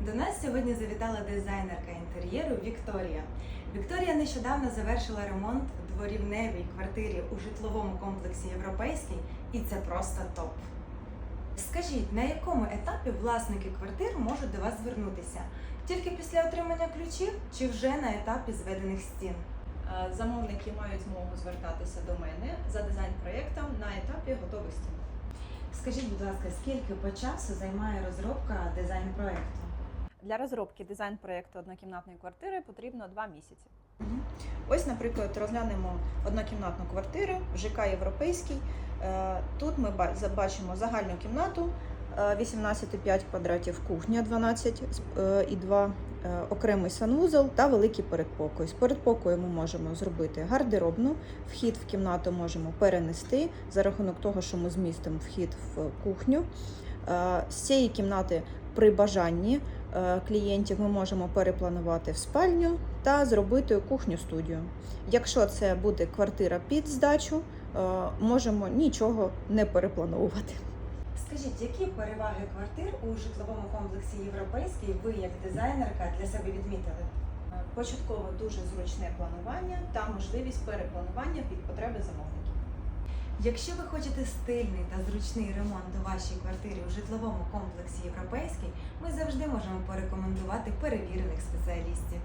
До нас сьогодні завітала дизайнерка інтер'єру Вікторія. Вікторія нещодавно завершила ремонт в дворівневій квартирі у житловому комплексі Європейський, і це просто топ. Скажіть, на якому етапі власники квартир можуть до вас звернутися? Тільки після отримання ключів чи вже на етапі зведених стін? Е, Замовники мають змогу звертатися до мене за дизайн-проєктом на етапі готових стін. Скажіть, будь ласка, скільки по часу займає розробка дизайн-проекту? Для розробки дизайн-проєкту однокімнатної квартири потрібно два місяці. Ось, наприклад, розглянемо однокімнатну квартиру ЖК Європейський. Е, Тут ми бачимо загальну кімнату е, 18,5 квадратів, кухня 12 е, і 2, е, окремий санвузол та великий передпокой. З передпокою ми можемо зробити гардеробну, вхід в кімнату можемо перенести за рахунок того, що ми змістимо вхід в кухню. Е, З цієї кімнати при бажанні е, клієнтів ми можемо перепланувати в спальню та зробити кухню-студію. Якщо це буде квартира під здачу, е, можемо нічого не переплановувати. Скажіть, які переваги квартир у житловому комплексі Європейський ви як дизайнерка для себе відмітили? Е, Початково дуже зручне планування та можливість перепланування під потреби замовників. Якщо ви хочете стильний та зручний ремонт у вашій квартирі у житловому комплексі Європейський, ми завжди можемо порекомендувати перевірених спеціалістів.